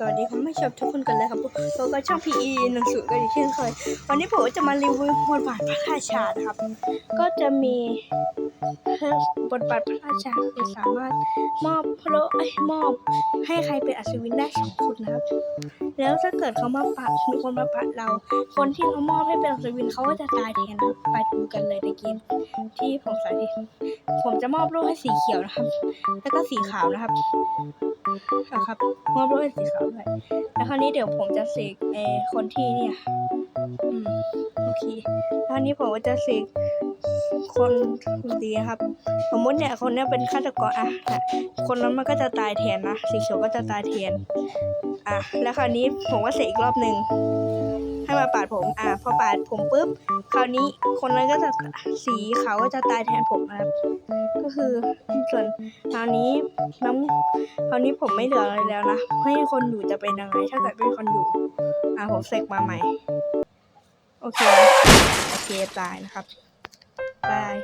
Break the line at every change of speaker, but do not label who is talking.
สวัสดีคุณผู้ชมทุกคนกันเลยครับผมก็ช่อง PE หนังสือกันอีกเช่นเคย วันนี้ผมจะมารีวิวบทบาทพระราชาครับ ก็จะมีบทบาทพระราชาคือสามารถมอบพระเอ้มอบให้ใครเป็นอัศวินได้สองคนนะครับ แล้วถ้าเกิดเขามาปัดมีคนมาปัดเรา คนที่เขามอบให้เป็นอัศวินเขาก็จะตายแทนนะไปดูกันเลยในเกมที่ผมสาธิตผมจะมอบโล่ให้สีเขียวนะครับ แล้วก็สีขาวนะครับนะครับมอบโล่ให้สีขาวด้วยแล้วคราวนี้เดี๋ยวผมจะเสกเอคนที่เนี่ยอืมโอเคแล้วคราวนี้ผมก็จะเสกคนดีนะครับ สมมติเนี่ยคนเนี้ยเป็นฆาตกรอะนะคนนั้นมันก็จะตายแทนนะสีเขียวก็จะตายแทนอะแล้วคราวนี้ผมก็เสกอีกรอบหนึ่งให้มาปาดผม อะพอปาดผมปุ๊บ คราวนี้คนนั้นก็จะสีขาวก็จะตายแทนผมนะครับ ก็คือส่วนคราวนี้น้ำคราวนี้ผมไม่เหลืออะไรแล้วนะให้คนอยู่จะเป็นยังไงถ้าเกิดเป็นคนอยู่ อะผมเสกมาใหม่ โอเค โอเคตายนะครับ บาย